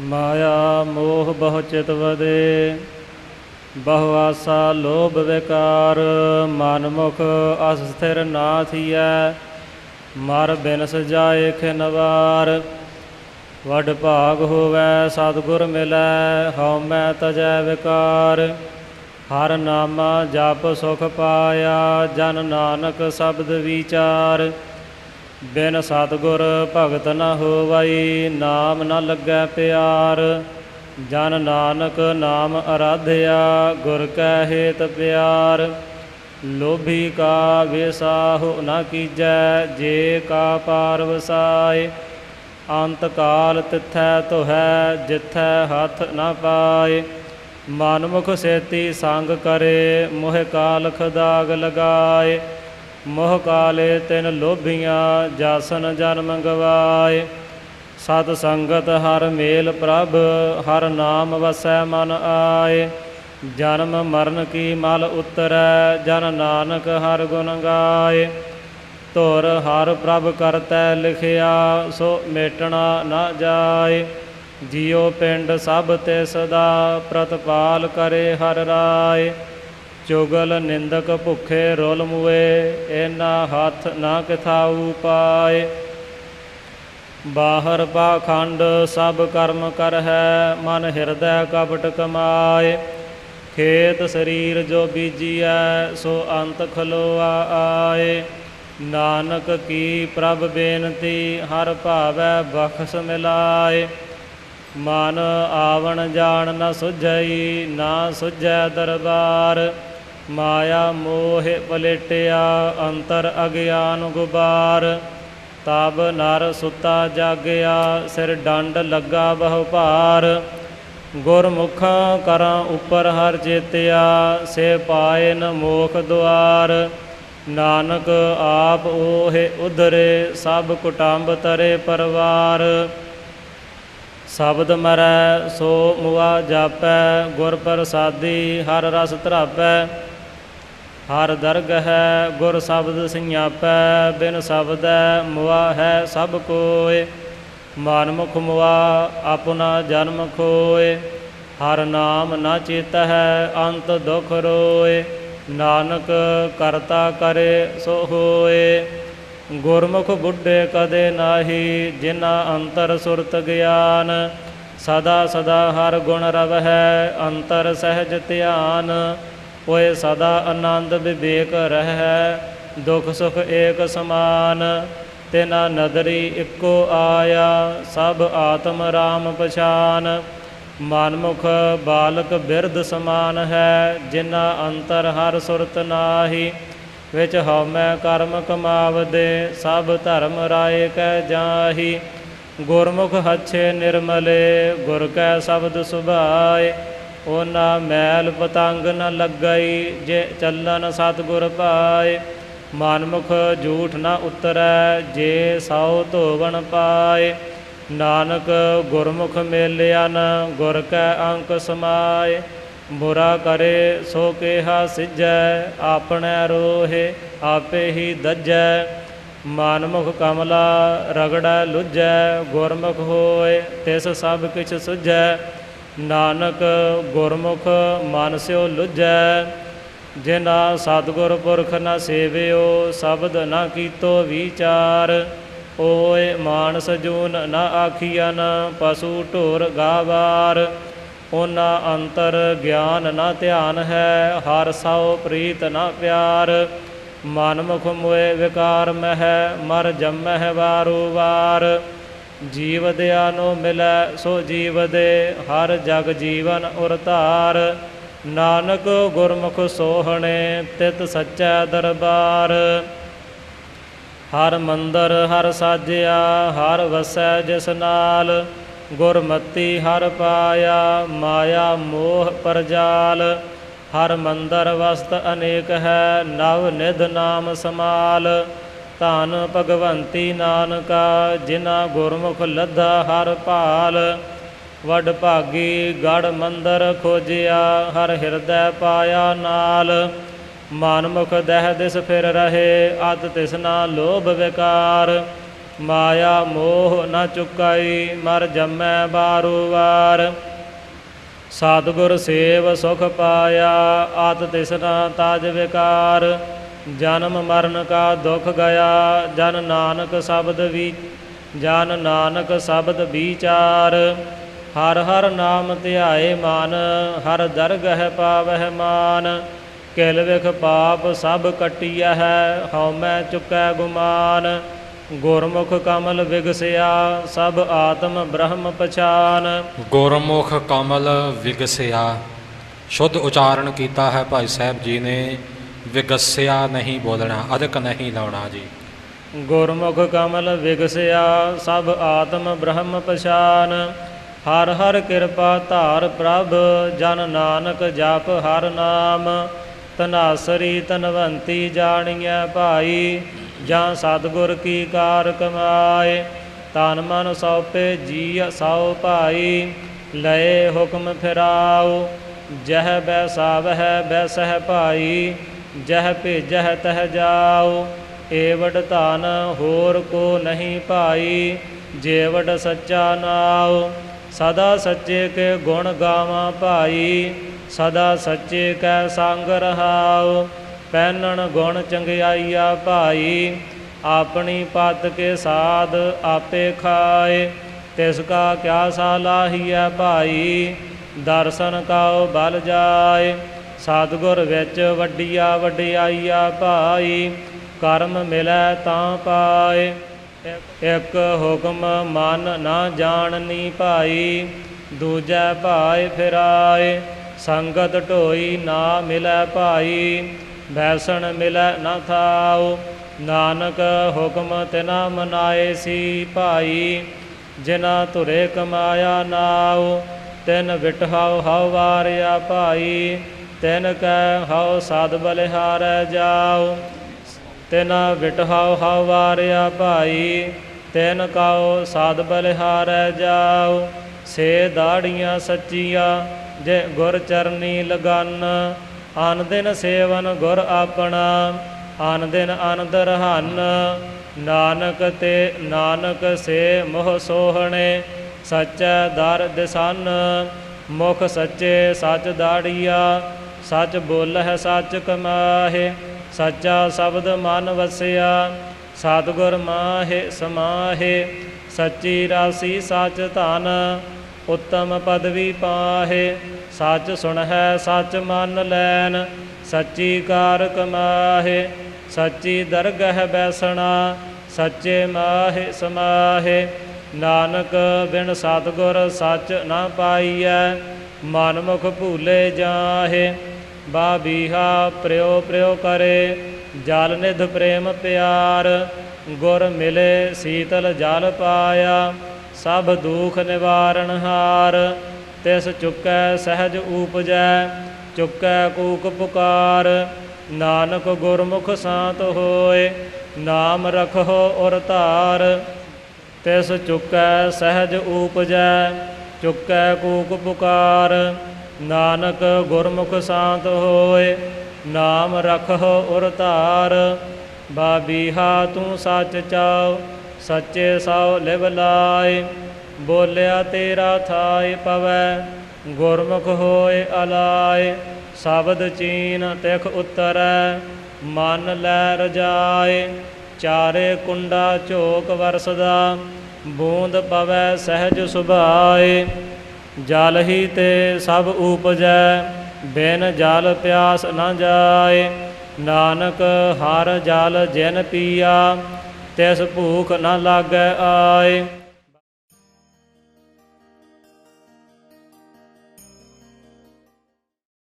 ਮਾਇਆ ਮੋਹ ਬਹੁ ਚਿਤ ਵਦੇ ਬਹੁ ਆਸਾ ਲੋਭ ਵਿਕਾਰ ਮਨ ਮੁਖ ਅਸ ਸਥਿਰ ਨਾ ਥੀਐ, ਮਰ ਬਿਨ ਸਜਾਏ ਖਿਨਵਾਰ, ਵਡ ਭਾਗ ਹੋਵੈ ਸਤਿਗੁਰ ਮਿਲੈ, ਹਉ ਮੈਂ ਤਜੈ ਵਿਕਾਰ। ਹਰ ਨਾਮਾ ਜਪ ਸੁਖ ਪਾਇਆ, ਜਨ ਨਾਨਕ ਸ਼ਬਦ ਵਿਚਾਰ। ਬਿਨ ਸਤਿਗੁਰ ਭਗਤ ਨ ਹੋਵਈ, ਨਾਮ ਨ ਲੱਗੈ ਪਿਆਰ। ਜਨ ਨਾਨਕ ਨਾਮ ਅਰਾਧਿਆ, ਗੁਰ ਕੈ ਹੇਤ ਪਿਆਰ। ਲੋਭੀ ਕਾ ਵਿਸਾਹੁ ਨ ਕੀਜੈ, ਜੇ ਕਾ ਪਾਰ ਵਸਾਏ ਅੰਤ ਕਾਲ ਤਿਥੈ ਤੋਹੈ ਜਿਥੈ ਹੱਥ ਨ ਪਾਏ। ਮਨਮੁਖ ਸੇਤੀ ਸੰਗ ਕਰੇ, ਮੋਹ ਕਾਲਖ ਦਾਗ ਲਗਾਏ। ਮੋਹ ਕਾਲੇ ਤਿਨ ਲੋਭੀਆਂ ਜਾਸਨ ਜਨਮ ਗਵਾਏ ਸਤ ਸੰਗਤ ਹਰ ਮੇਲ ਪ੍ਰਭ, ਹਰ ਨਾਮ ਵਸੈ ਮਨ ਆਏ। ਜਨਮ ਮਰਨ ਕੀ ਮਲ ਉਤਰੈ, ਜਨ ਨਾਨਕ ਹਰ ਗੁਣ ਗਾਏ। ਧੁਰ ਹਰ ਪ੍ਰਭ ਕਰਤੈ ਲਿਖਿਆ, ਸੋ ਮੇਟਣਾ ਨਾ ਜਾਏ। ਜਿਉ ਪਿੰਡ ਸਭ ਤੇ ਸਦਾ ਪ੍ਰਤਪਾਲ ਕਰੇ ਹਰ ਰਾਏ। ਚੁਗਲ ਨਿੰਦਕ ਭੁਖੇ ਰੋਲ ਮੁਏ ਇਹਨਾਂ ਹੱਥ ਨਾ ਕਿਥਾਉ ਪਾਏ। ਬਾਹਰ ਪਾਖੰਡ ਸਭ ਕਰਮ ਕਰ ਹੈ ਮਨ ਹਿਰਦੈ ਕਪਟ ਕਮਾਏ। ਖੇਤ ਸਰੀਰ ਜੋ ਬੀਜੀਐ, ਸੋ ਅੰਤ ਖਲੋਆ ਆਏ। ਨਾਨਕ ਕੀ ਪ੍ਰਭ ਬੇਨਤੀ, ਹਰ ਭਾਵੈ ਬਖਸ਼ ਮਿਲਾਏ। ਮਨ ਆਵਣ ਜਾਣ ਨ ਸੁਝਈ, ਨਾ ਸੁਝੈ ਦਰਬਾਰ। ਮਾਇਆ ਮੋਹ ਪਲੇਟਿਆ, ਅੰਤਰ ਅਗਿਆਨ ਗੁਬਾਰ। ਤਬ ਨਰ ਸੁਤਾ ਜਾਗਿਆ, ਸਿਰ ਡੰਡ ਲੱਗਾ ਬਹੁ ਭਾਰ ਗੁਰਮੁਖਾਂ ਕਰਾਂ ਉੱਪਰ ਹਰ ਜੇਤਿਆ, ਸੇ ਪਾਏ ਨ ਮੋਖ ਦੁਆਰ। ਨਾਨਕ ਆਪ ਉਹੇ ਉਧਰੇ, ਸਭ ਕੁਟੰਬ ਤਰੇ ਪਰਵਾਰ। ਸ਼ਬਦ ਮਰੈ, ਸੋ ਮੁਆ ਜਾਪੈ, ਗੁਰ ਪ੍ਰਸਾਦੀ ਹਰ ਰਸ ਧਰਾਪੈ। ਹਰ ਦਰਗ ਹੈ ਗੁਰ ਸ਼ਬਦ ਸਿਆਪੈ ਬਿਨ ਸ਼ਬਦੈ ਮੁਆ ਹੈ ਸਭ ਕੋਇ। ਮਨ ਮੁਖ ਮੁਆ, ਆਪਣਾ ਜਨਮ ਖੋਏ ਹਰ ਨਾਮ ਨਾ ਚੇਤ ਹੈ ਅੰਤ ਦੁਖ ਰੋਏ ਨਾਨਕ ਕਰਤਾ ਕਰੇ, ਸੋ ਹੋਏ ਗੁਰਮੁਖ ਬੁੱਢੇ ਕਦੇ ਨਾਹੀ ਜਿਨਾ ਅੰਤਰ ਸੁਰਤ ਗਿਆਨ। ਸਦਾ ਸਦਾ ਹਰ ਗੁਣ ਰਵ ਹੈ ਅੰਤਰ ਸਹਿਜ ਧਿਆਨ। ਹੋਏ ਸਦਾ ਆਨੰਦ ਵਿਵੇਕ ਰਹਿ, ਦੁਖ ਸੁਖ ਏਕ ਸਮਾਨ। ਤਿਨਾ ਨਦਰੀ ਇੱਕੋ ਆਇਆ, ਸਭ ਆਤਮ ਰਾਮ ਪਛਾਨ। ਮਨਮੁਖ ਬਾਲਕ ਬਿਰਧ ਸਮਾਨ ਹੈ, ਜਿਨਾ ਅੰਤਰ ਹਰ ਸੁਰਤ ਨਾਹੀ। ਵਿੱਚ ਹਉਮੈ ਕਰਮ ਕਮਾਵਦੇ, ਸਭ ਧਰਮ ਰਾਏ ਕੈ ਜਾਹੀ। ਗੁਰਮੁਖ ਹੱਛੇ ਨਿਰਮਲੇ, ਗੁਰ ਕੈ ਸ਼ਬਦ ਸੁਭਾਏ। ਉਹਨਾਂ ਮੈਲ ਪਤੰਗ ਨ ਲੱਗਈ ਜੇ ਚੱਲਨ ਸਤਿਗੁਰ ਪਾਏ। ਮਨਮੁਖ ਝੂਠ ਨ ਉਤਰੈ ਜੇ ਸੌ ਧੋਵਣ ਪਾਏ। ਨਾਨਕ ਗੁਰਮੁਖ ਮੇਲਿਆਨ ਗੁਰ ਕੈ ਅੰਕ ਸਮਾਏ। ਬੁਰਾ ਕਰੇ ਸੋ ਕੇਹਾ ਸਿਜੈ ਆਪਣੇ ਰੋਹੇ ਆਪੇ ਹੀ ਦੱਜੈ। ਮਨਮੁਖ ਕਮਲਾ ਰਗੜੈ ਲੁਜੈ, ਗੁਰਮੁਖ ਹੋਏ ਤਿਸ ਸਭ ਕਿਛ ਸੁਝੈ। ਨਾਨਕ ਗੁਰਮੁਖ ਮਨ ਸਿਓ ਲੁਜੈ, ਜਿਨਾ ਸਤਿਗੁਰ ਪੁਰਖ ਨਾ ਸੇਵਿਓ, ਸ਼ਬਦ ਨਾ ਕੀਤੋ ਵਿਚਾਰ। ਓਏ ਮਾਨਸ ਜੂਨ ਨਾ ਆਖੀਨ ਪਸ਼ੂ ਢੋਰ ਗਾਵਾਰ। ਉਹਨਾਂ ਅੰਤਰ ਗਿਆਨ ਨਾ ਧਿਆਨ ਹੈ, ਹਰ ਸਉ ਪ੍ਰੀਤ ਨਾ ਪਿਆਰ। ਮਨ ਮੁਖ ਮੋਏ ਵਿਕਾਰ ਮਹਿ, ਮਰ ਜਮਹਿ ਵਾਰੂ ਵਾਰ। ਜੀਵ ਦਿਆਨੋ ਮਿਲੈ, ਸੋ ਜੀਵ ਦੇ ਹਰ ਜਗ ਜੀਵਨ ਉਰ ਧਾਰ। ਨਾਨਕ ਗੁਰਮੁਖ ਸੋਹਣੇ, ਤਿਤ ਸੱਚੈ ਦਰਬਾਰ। ਹਰ ਮੰਦਰ, ਹਰ ਸਾਜਿਆ, ਹਰ ਵਸੈ ਜਿਸ ਨਾਲ। ਗੁਰਮਤੀ ਹਰ ਪਾਇਆ, ਮਾਇਆ ਮੋਹ ਪਰਜਾਲ। ਹਰ ਮੰਦਰ ਵਸਤ ਅਨੇਕ ਹੈ, ਨਵ ਨਿਧ ਨਾਮ ਸਮਾਲ। ਧਨ ਭਗਵੰਤੀ ਨਾਨਕਾ, ਜਿਨ੍ਹਾਂ ਗੁਰਮੁਖ ਲੱਧਾ ਹਰ ਭਾਲ। ਵਡ ਭਾਗੀ ਗੜ ਮੰਦਰ ਖੋਜਿਆ, ਹਰ ਹਿਰਦੈ ਪਾਇਆ ਨਾਲ। ਮਨਮੁਖ ਦਹਿ ਦਿਸ ਫਿਰ ਰਹੇ, ਅਤ ਤਿਸਨਾ ਲੋਭ ਵਿਕਾਰ। ਮਾਇਆ ਮੋਹ ਨਾ ਚੁਕਾਈ, ਮਰ ਜੰਮੈ ਬਾਰੂ ਵਾਰ। ਸਤਿਗੁਰ ਸੇਵ ਸੁਖ ਪਾਇਆ ਆਤ ਤਿਸਨਾ ਤਾਜ ਵਿਕਾਰ। ਜਨਮ ਮਰਨ ਕਾ ਦੁਖ ਗਿਆ, ਜਨ ਨਾਨਕ ਸ਼ਬਦ ਵੀ, ਜਨ ਨਾਨਕ ਸ਼ਬਦ ਵਿਚਾਰ। ਹਰ ਹਰ ਨਾਮ ਧਿਆਏ ਮਨ, ਹਰ ਦਰਗਹਿ ਪਾਵਹਿ ਮਾਨ। ਕਿਲ ਵਿਖ ਪਾਪ ਸਭ ਕਟਿਆ ਹੈ ਹਉ ਮੈਂ ਚੁਕੈ ਗੁਮਾਨ। ਗੁਰਮੁਖ ਕਮਲ ਵਿਗਸਿਆ, ਸਭ ਆਤਮ ਬ੍ਰਹਮ ਪਛਾਨ। ਗੁਰਮੁਖ ਕਮਲ ਵਿਗਸਿਆ, ਸ਼ੁੱਧ ਉਚਾਰਨ ਕੀਤਾ ਹੈ ਭਾਈ ਸਾਹਿਬ ਜੀ ਨੇ। ਵਿਗਸਿਆ ਨਹੀਂ ਬੋਲਣਾ, ਅਦਕ ਨਹੀਂ ਲਾਉਣਾ ਜੀ। ਗੁਰਮੁਖ ਕਮਲ ਵਿਗਸਿਆ, ਸਭ ਆਤਮ ਬ੍ਰਹਮ ਪਛਾਨ। ਹਰ ਹਰ ਕਿਰਪਾ ਧਾਰ ਪ੍ਰਭ, ਜਨ ਨਾਨਕ ਜਪ ਹਰ ਨਾਮ। ਤਨਾਸਰੀ ਤਨਵੰਤੀ ਜਾਣੀਐ ਭਾਈ, ਜਾਂ ਸਤਿਗੁਰ ਕੀ ਕਾਰ ਕਮਾਏ। ਤਨ ਮਨ ਸੌਪੇ ਜੀ ਸੌ ਭਾਈ, ਲਏ ਹੁਕਮ ਫਿਰਾਉ ਜਹ ਬੈਸਾਵਹਿ ਬੈਸਹਿ ਭਾਈ ਜਹ ਭੇਜਹਿ ਤਹ ਜਾਓ ਏਵਡ ਧਨ ਹੋਰ ਕੋ ਨਹੀਂ ਭਾਈ, ਜੇਵਡ ਸੱਚਾ ਨਾਉ। ਸਦਾ ਸੱਚੇ ਕੇ ਗੁਣ ਗਾਵਾਂ ਭਾਈ, ਸਦਾ ਸੱਚੇ ਕੈ ਸੰਗ ਰਹਾਉ। ਪਹਿਨਣ ਗੁਣ ਚੰਗਿਆਈਆ ਭਾਈ, ਆਪਣੀ ਪਤ ਕੇ ਸਾਧ ਆਪੇ ਖਾਏ। ਤਿਸ ਕਾ ਕਿਆ ਸਾਲਾਹੀਐ ਭਾਈ, ਦਰਸ਼ਨ ਕਾਉ ਬਲ ਜਾਏ। ਸਤਿਗੁਰ ਵਿੱਚ ਵੱਡੀਆ ਵਡਿਆਈਆ ਭਾਈ, ਕਰਮ ਮਿਲੈ ਤਾਂ ਪਾਏ। ਇੱਕ ਹੁਕਮ ਮਨ ਨਾ ਜਾਣਨੀ ਭਾਈ, ਦੂਜੈ ਭਾਇ ਫਿਰਾਏ। ਸੰਗਤ ਢੋਈ ਨਾ ਮਿਲੈ ਭਾਈ, ਬੈਸਣ ਮਿਲੈ ਨਾ ਥਾਉ। ਨਾਨਕ ਹੁਕਮ ਤਿਨਾ ਮਨਾਏ ਸੀ ਭਾਈ, ਜਿਨਾ ਤੁਰੇ ਕਮਾਇਆ ਨਾਉ। ਤਿਨ ਵਿਟਹਾਉ ਹਉ ਭਾਈ ਤਿਨ ਕੈ ਹਉ ਸਦ ਬਲਿਹਾਰੈ ਜਾਉ, ਤਿਨਾ ਵਿਟਹਾਉ ਹਉ ਵਾਰਿਆ ਭਾਈ, ਤਿਨ ਕਾਉ ਸਾਧ ਬਲਿਹਾਰੈ ਜਾਉ। ਸੇ ਦਾੜੀਆਂ ਸੱਚੀਆਂ ਜੇ ਗੁਰ ਚਰਨੀ ਲਗਨ ਆਨ ਦਿਨ ਸੇਵਨ ਗੁਰ ਆਪਣਾ ਆਨ ਦਿਨ ਆਨੰਦ ਰਹਾਨ। ਨਾਨਕ ਤੇ ਨਾਨਕ ਸੇ ਮੋਹ ਸੋਹਣੇ, ਸੱਚੈ ਦਰ ਦਿਸਨ। ਮੁਖ ਸੱਚੇ ਸੱਚ ਦਾੜੀਆ ਸੱਚ ਬੋਲ ਹੈ ਸੱਚ ਕਮਾਹੇ, ਸੱਚਾ ਸ਼ਬਦ ਮਨ ਵਸਿਆ। ਸਤਿਗੁਰ ਮਾਹੇ ਸਮਾਹੇ, ਸੱਚੀ ਰਾਸੀ ਸੱਚ ਧਨ, ਉੱਤਮ ਪਦਵੀ ਪਾਹੇ। ਸੱਚ ਸੁਣਹਿ ਸੱਚ ਮੰਨ ਲੈਨ, ਸੱਚੀ ਕਾਰ ਕਮਾਹੇ। ਸੱਚੀ ਦਰਗਹਿ ਬੈਸਣਾ, ਸੱਚੇ ਮਾਹੇ ਸਮਾਹੇ। ਨਾਨਕ ਬਿਨ ਸਤਿਗੁਰ ਸੱਚ ਨਾ ਪਾਈਐ, ਮਨ ਮੁਖ ਭੂਲੇ ਜਾਹੇ। ਬਾ ਬੀਹਾ, ਪ੍ਰਿਓ ਪ੍ਰਿਓ ਕਰੇ, ਜਲ ਨਿਧ ਪ੍ਰੇਮ ਪਿਆਰ, ਗੁਰ ਮਿਲੇ ਸੀਤਲ ਜਲ ਪਾਇਆ, ਸਭ ਦੁਖ ਨਿਵਾਰਨ ਹਾਰ, ਤਿਸ ਚੁਕੈ ਸਹਿਜ ਊਪਜੈ, ਚੁਕੈ ਕੂਕ ਪੁਕਾਰ, ਨਾਨਕ ਗੁਰਮੁਖ ਸਾਤ ਹੋਏ, ਨਾਮ ਰਖੋ ਔਰ ਧਾਰ, ਤਿਸ ਚੁਕੈ ਸਹਿਜ ਊਪਜੈ, ਚੁਕੈ ਕੂਕ ਪੁਕਾਰ ਨਾਨਕ ਗੁਰਮੁਖ ਸ਼ਾਂਤ ਹੋਏ, ਨਾਮ ਰਖੋ ਉਰ ਧਾਰ। ਬਾਬੀਹਾ ਤੂੰ ਸੱਚ ਚਾਉ, ਸੱਚੇ ਸਉ ਲਿਵ ਲਾਏ। ਬੋਲਿਆ ਤੇਰਾ ਥਾਇ ਪਵੈ, ਗੁਰਮੁਖ ਹੋਏ ਅਲਾਏ। ਸ਼ਬਦ ਚੀਨ ਤਿਖ ਉਤਰੈ, ਮਨ ਲੈ ਰਜਾਏ। ਚਾਰੇ ਕੁੰਡਾ ਝੋਕ ਵਰਸਦਾ, ਬੂੰਦ ਪਵੈ ਸਹਿਜ ਸੁਭਾਏ। ਜਲ ਹੀ ਤੇ ਸਭ ਉਪਜੈ, ਬਿਨ ਜਲ ਪਿਆਸ ਨਾ ਜਾਏ। ਨਾਨਕ ਹਰ ਜਲ ਜਿਨ ਪੀਆ, ਤਿਸ ਭੂਖ ਨਾ ਲਾਗੈ ਆਏ।